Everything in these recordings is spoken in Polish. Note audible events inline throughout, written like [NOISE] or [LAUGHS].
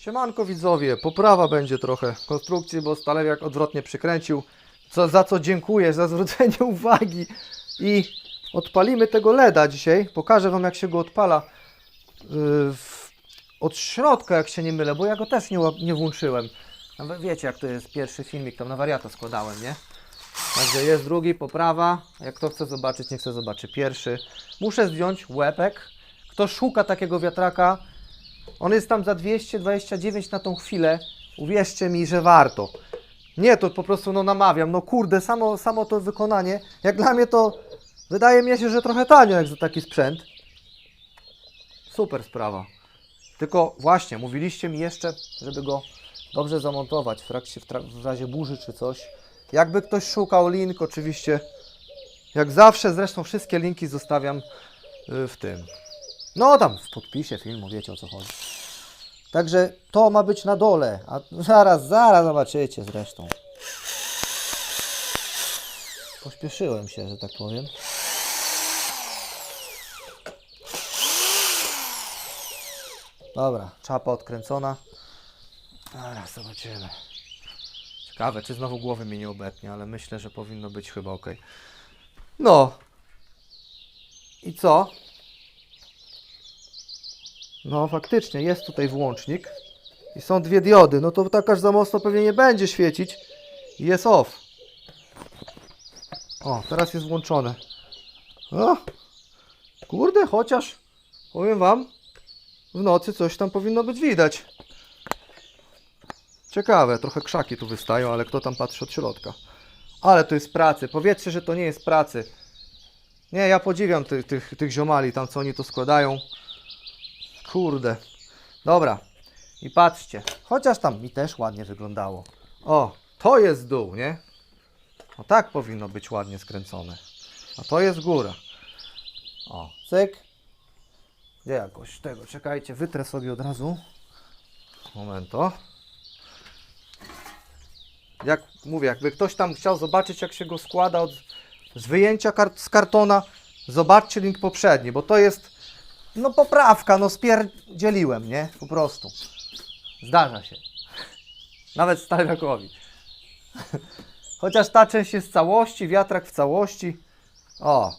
Siemanko widzowie, poprawa będzie trochę konstrukcji, bo Stalewiak odwrotnie przykręcił, co, za co dziękuję, za zwrócenie [LAUGHS] uwagi i odpalimy tego LEDa dzisiaj, pokażę Wam jak się go odpala yy, od środka, jak się nie mylę, bo ja go też nie, nie włączyłem. Wiecie jak to jest pierwszy filmik, tam na wariata składałem, nie? Także jest drugi, poprawa. Jak kto chce zobaczyć, niech chce zobaczy pierwszy. Muszę zdjąć łepek. Kto szuka takiego wiatraka, on jest tam za 229 na tą chwilę. Uwierzcie mi, że warto. Nie, to po prostu no namawiam. No kurde, samo, samo to wykonanie, jak dla mnie to wydaje mi się, że trochę tanio jak za taki sprzęt. Super sprawa. Tylko właśnie, mówiliście mi jeszcze, żeby go dobrze zamontować w, trakcie, w, trak- w razie burzy czy coś. Jakby ktoś szukał link, oczywiście, jak zawsze, zresztą wszystkie linki zostawiam y, w tym. No tam w podpisie filmu, wiecie o co chodzi. Także to ma być na dole, a zaraz, zaraz zobaczycie zresztą. Pośpieszyłem się, że tak powiem. Dobra, czapa odkręcona. Zaraz zobaczymy. Ciekawe, czy znowu głowy mi nie obetnie, ale myślę, że powinno być chyba ok. No. I co? No faktycznie, jest tutaj włącznik. I są dwie diody. No to tak aż za mocno pewnie nie będzie świecić. I jest off. O, teraz jest włączone. O, kurde, chociaż powiem Wam, w nocy coś tam powinno być widać. Ciekawe, trochę krzaki tu wystają, ale kto tam patrzy od środka? Ale to jest pracy. Powiedzcie, że to nie jest pracy. Nie, ja podziwiam tych, tych, tych ziomali tam, co oni to składają. Kurde. Dobra. I patrzcie. Chociaż tam mi też ładnie wyglądało. O, to jest dół, nie? O, tak powinno być ładnie skręcone. A to jest góra. O, cyk. Gdzie jakoś tego, czekajcie, wytrę sobie od razu. Momento. Jak mówię, jakby ktoś tam chciał zobaczyć, jak się go składa od, z wyjęcia kart, z kartona, zobaczcie link poprzedni, bo to jest no poprawka, no spierdzieliłem, nie? Po prostu. Zdarza się. Nawet Stalewiakowi. [LAUGHS] Chociaż ta część jest w całości, wiatrak w całości. O.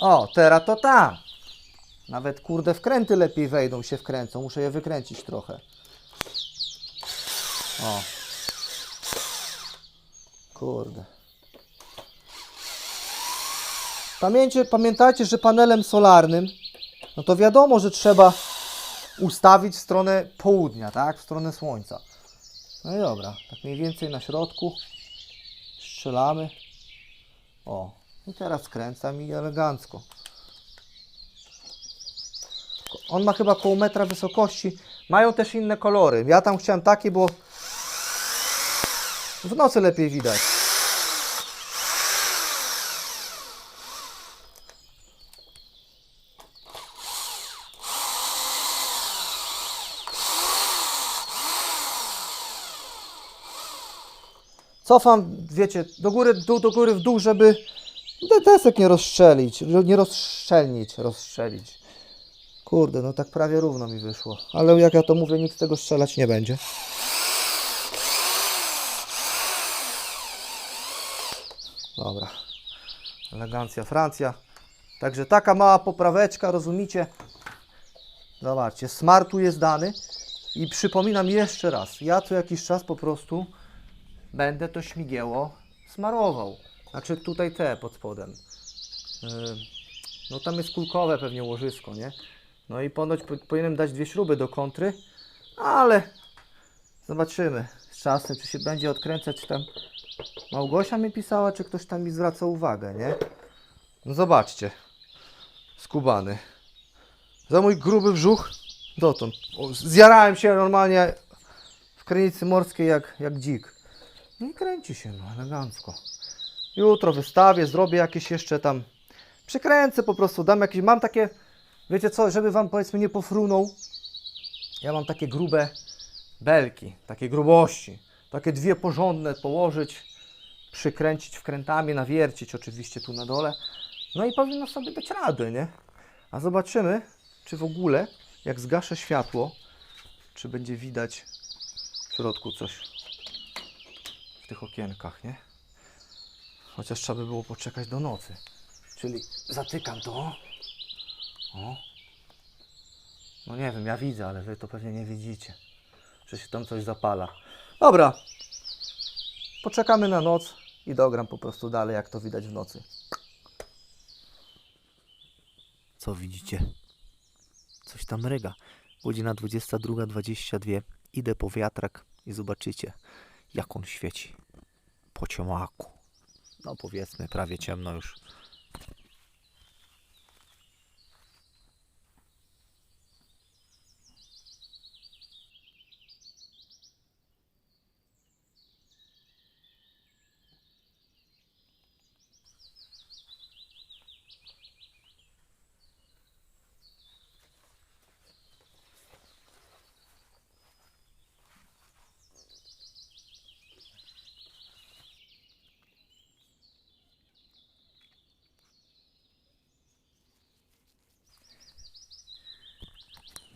O, teraz to ta. Nawet kurde wkręty lepiej wejdą, się wkręcą. Muszę je wykręcić trochę. O. Kurde. Pamięcie, pamiętajcie, że panelem solarnym, no to wiadomo, że trzeba ustawić w stronę południa, tak? W stronę słońca. No i dobra, tak mniej więcej na środku strzelamy. O, i teraz skręcam i elegancko. On ma chyba koło metra wysokości. Mają też inne kolory. Ja tam chciałem takie, bo w nocy lepiej widać. Cofam, wiecie, do góry, w dół, do góry, w dół, żeby desek nie rozstrzelić, nie rozszczelnić, rozstrzelić. Kurde, no tak prawie równo mi wyszło. Ale jak ja to mówię, nikt z tego strzelać nie będzie. Dobra. Elegancja Francja. Także taka mała popraweczka, rozumicie? Zobaczcie, smart tu jest dany. I przypominam jeszcze raz, ja co jakiś czas po prostu będę to śmigieło smarował. Znaczy tutaj te pod spodem. Yy, No tam jest kulkowe pewnie łożysko, nie? No i ponoć po, powinienem dać dwie śruby do kontry, ale zobaczymy z czasem, czy się będzie odkręcać, tam Małgosia mi pisała, czy ktoś tam mi zwraca uwagę, nie? No zobaczcie, skubany. Za mój gruby brzuch dotąd. Zjarałem się normalnie w krynicy morskiej jak, jak dzik. No kręci się, no elegancko. Jutro wystawię, zrobię jakieś jeszcze tam. Przykręcę po prostu, dam jakieś. Mam takie, wiecie co, żeby wam powiedzmy nie pofrunął. Ja mam takie grube belki, takie grubości. Takie dwie porządne położyć, przykręcić wkrętami, nawiercić oczywiście tu na dole. No i powinno sobie dać radę, nie? A zobaczymy, czy w ogóle, jak zgaszę światło, czy będzie widać w środku coś w tych okienkach, nie? Chociaż trzeba by było poczekać do nocy. Czyli zatykam to. O. No nie wiem, ja widzę, ale wy to pewnie nie widzicie. Że się tam coś zapala. Dobra. Poczekamy na noc i dogram po prostu dalej, jak to widać w nocy. Co widzicie? Coś tam ryga. Godzina 22.22. Idę po wiatrak i zobaczycie, jak on świeci. Po ciemaku. No powiedzmy, prawie ciemno już.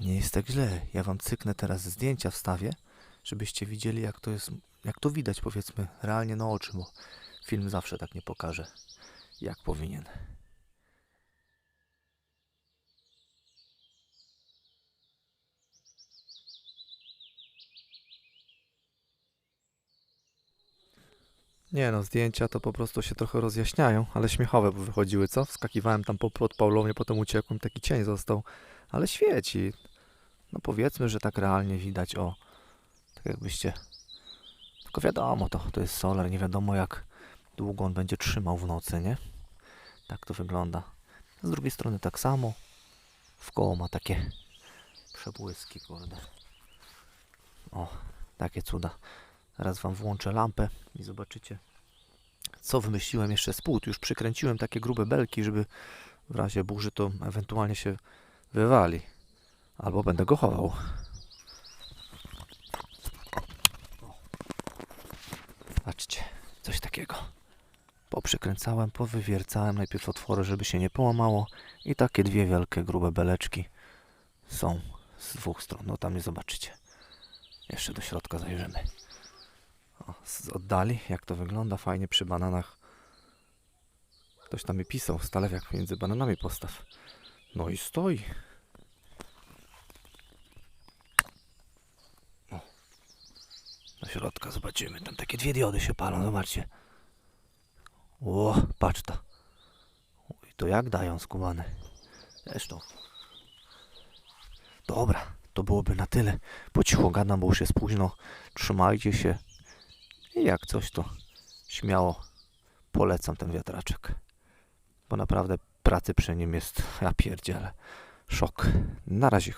Nie jest tak źle. Ja wam cyknę teraz zdjęcia wstawię, żebyście widzieli jak to jest, jak to widać powiedzmy realnie na oczy, bo film zawsze tak nie pokaże, jak powinien. Nie no, zdjęcia to po prostu się trochę rozjaśniają, ale śmiechowe wychodziły, co? Wskakiwałem tam po, pod Paulowie, potem uciekłem, taki cień został, ale świeci. No powiedzmy, że tak realnie widać, o, tak jakbyście... Tylko wiadomo, to, to jest solar, nie wiadomo jak długo on będzie trzymał w nocy, nie? Tak to wygląda. Z drugiej strony tak samo, w koło ma takie przebłyski, kurde. O, takie cuda. Teraz wam włączę lampę i zobaczycie, co wymyśliłem jeszcze z płód. Już przykręciłem takie grube belki, żeby w razie burzy to ewentualnie się wywali. Albo będę go chował. Patrzcie, coś takiego. Poprzykręcałem, powywiercałem najpierw otwory, żeby się nie połamało i takie dwie wielkie, grube beleczki są z dwóch stron. No tam nie zobaczycie. Jeszcze do środka zajrzymy. O, z oddali, jak to wygląda fajnie przy bananach. Ktoś tam mi pisał, stalewiak między bananami postaw. No i stoi. Do środka zobaczymy. Tam takie dwie diody się palą, zobaczcie. O, patrz to. I to jak dają skubane. Zresztą. Dobra, to byłoby na tyle. Po cichu gadam, bo już jest późno. Trzymajcie się. I jak coś, to śmiało polecam ten wiatraczek. Bo naprawdę pracy przy nim jest, ja pierdzielę, szok. Na razie.